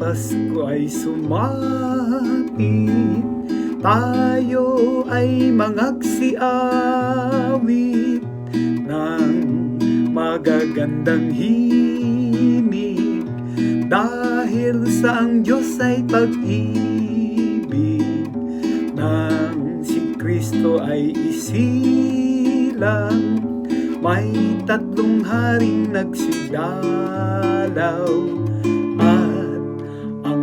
Pasko ay sumapit Tayo ay mangagsiawit Ng magagandang himig. Dahil sa ang Diyos ay pag-ibig Nang si Kristo ay isilang. May tatlong haring nagsidalaw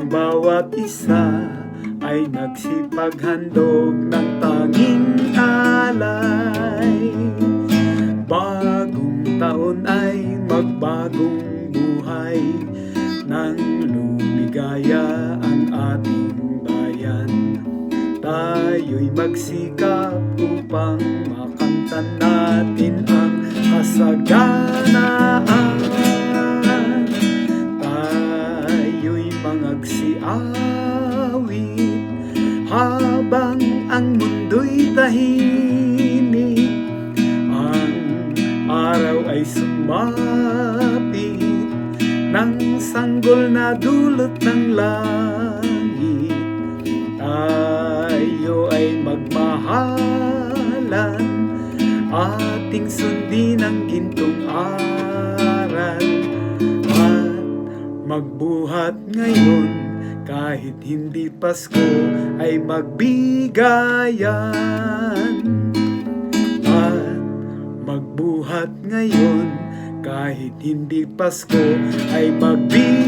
bawat isa ay nagsipaghandog ng tanging alay. Bagong taon ay magbagong buhay Nang lumigaya ang ating bayan. Tayo'y magsikap upang makamtan natin ang kasaganaan mangagsiawit habang ang mundo'y tahimik. Ang araw ay sumapit ng sanggol na dulot ng langit. Tayo ay magmahalan Ating sundin ang gintong aral At magbuhat ngayon kahit hindi Pasko ay magbigayan. At magbuhat ngayon kahit hindi Pasko ay magbigayan